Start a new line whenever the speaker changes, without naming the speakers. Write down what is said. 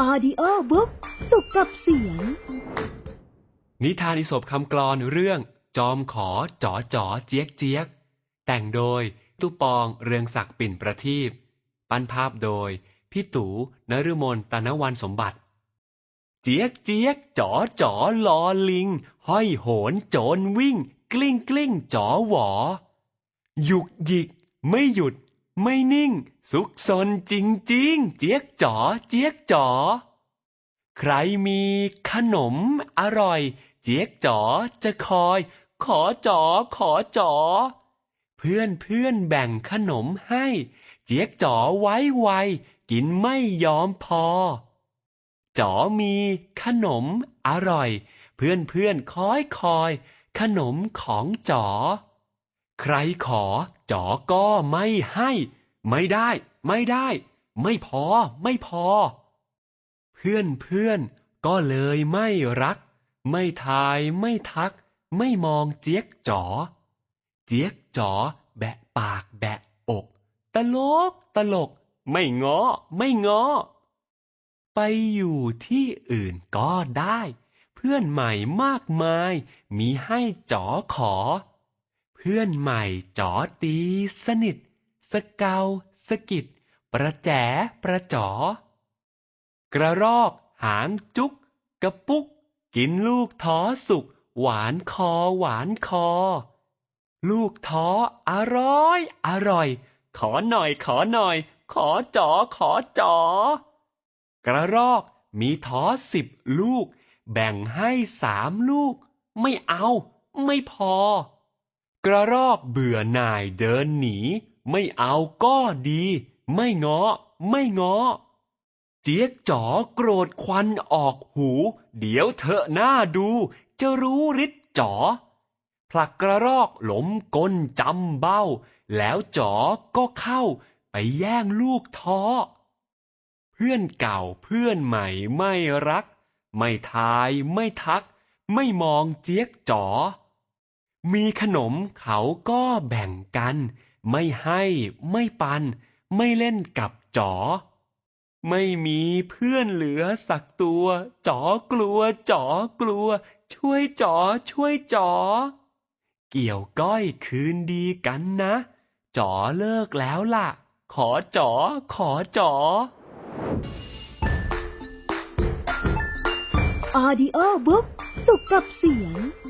อดิโอบุ๊กสุขกับเสียง
นิทานอิศบคำกรอนเรื่อง จอมขอจ๋อจ๋อเจี๊ยกเจี๊ยก แต่งโดยตุปองเรืองศักดิ์ปิ่นประทีปปั้นภาพโดย พี่ตู่นฤมลตนวันสมบัติ เจี๊ยกเจี๊ยกจ๋อจ๋อลอลิง ห้อยโหนโจรวิ่ง กลิ้งกลิ้งจ๋อหวอ หยุกหยิกไม่หยุด ไม่นิ่งสุกซนจริง ๆ เจี๊ยกจ๋อ เจี๊ยกจ๋อ ใครมีขนมอร่อย เจี๊ยกจ๋อจะคอย ขอจ๋อขอจ๋อ เพื่อนเพื่อนแบ่งขนมให้ เจี๊ยกจ๋อไว้ไวกินไม่ยอมพอ จ๋อมีขนมอร่อย เพื่อนเพื่อนคอยคอย ขนมของจ๋อ ใครขอจ๋อก็ไม่ให้ ไม่ได้ ไม่ได้ ไม่พอ ไม่พอ เพื่อนเพื่อนก็เลยไม่รัก ไม่ทายไม่ทัก ไม่มองเจี๊ยกจ๋อ เจี๊ยกจ๋อแบะปากแบะอก ตลกตลก ไม่ง้อ ไม่ง้อ ไปอยู่ที่อื่นก็ได้ เพื่อนใหม่มากมาย มีให้จ๋อขอ เพื่อนใหม่จอตีสนิท สเกาสกิด ประแจประจอ กระรอกหางจุก กระปุก กินลูกท้อสุก หวานคอหวานคอ ลูกท้ออร่อย อร่อย ขอหน่อยขอหน่อย ขอจอขอจอกระรอกมีท้อสิบลูก แบ่งให้สามลูก ไม่เอา ไม่พอ กระรอกเบื่อหน่ายเดินหนี ไม่เอาก็ดี ไม่ง้อ ไม่ง้อ เจี๊ยกจ๋อโกรธควันออกหู เดี๋ยวเถอะหน้าดู จะรู้ฤทธิ์จ๋อ ผลักกระรอกหลมก้นจำเบ้า แล้วจ๋อก็เข้าไปแย่งลูกท้อ เพื่อนเก่าเพื่อนใหม่ไม่รัก ไม่ทายไม่ทัก ไม่มองเจี๊ยกจ๋อ มีขนมเขาก็แบ่งกัน ไม่ให้ไม่ปัน ไม่เล่นกับจ๋อ ไม่มีเพื่อนเหลือสักตัวจ๋อกลัวจ๋อกลัว ช่วยจ๋อช่วยจ๋อ เกี่ยวก้อยคืนดีกันนะจ๋อเลิกแล้วล่ะ ขอจ๋อขอจ๋อ
ออดิโอบุ๊กสุขกับเสียง